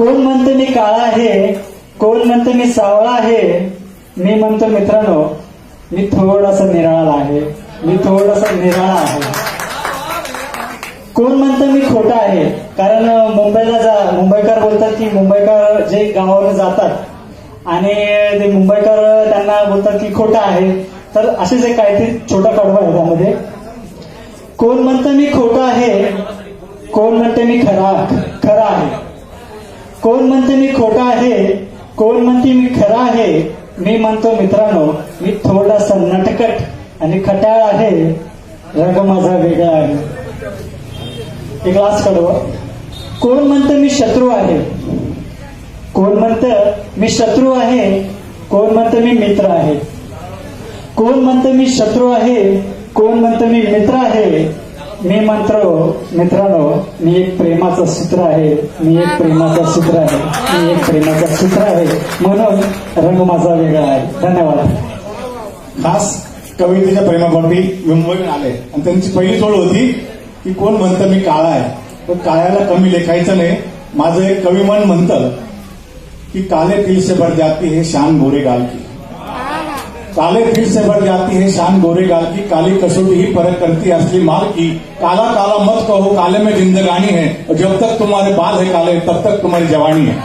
कोण म्हणतं मी काळा आहे? कोण म्हणतं मी सावळा आहे? मी म्हणतो मित्रांनो मी थोडासा निराळा आहे. मी थोडासा निराळा आहे. कोण म्हणतं मी खोटा आहे? कारण मुंबईला जा मुंबईकर बोलतात की मुंबईकर जे गावावर जातात आणि ते मुंबईकर त्यांना बोलतात की खोटा आहे. तर असेच एक ते छोटा कडवा आहे त्यामध्ये. कोण म्हणतं मी खोटा आहे? कोण म्हणते मी खरा खरा आहे? कोण म्हणते मी खोटा आहे? कोण म्हणते मी खरा आहे? मी म्हणतो मित्रांनो मी थोडासा नटकट आणि खटाळ आहे. रंग माझा वेगळा आहे. एक लास कडव कोण म्हणतं मी शत्रू आहे? कोण म्हणतं मी शत्रू आहे? कोण म्हणतं मी मित्र आहे? कोण म्हणतं मी शत्रू आहे? कोण म्हणतं मी मित्र आहे? मी म्हणतो मित्रांनो मी एक प्रेमाचं सूत्र आहे मी एक प्रेमाचं सूत्र आहे मी एक प्रेमाचं सूत्र आहे. म्हणून रंग माझा वेगळा आहे. धन्यवाद. खास कवितेच्या प्रेमापोटी मुंबईहून आले. आणि त्यांची पहिली ओळ होती की कोण म्हणतं मी काळा आहे. पण काळ्याला कमी लेखायचं नाही. माझं एक कविमन म्हणतं की काले तिल से भर जाती हे शान गोरे गाल की काले फिर से भर जाती है, शान गोरे गाल की, काली कसौटी ही परख करती है असली माल की काला काला मत कहो, काले में जिंदगानी है, और जब तक तुम्हारे बाल है काले, तब तक तुम्हारी जवानी है.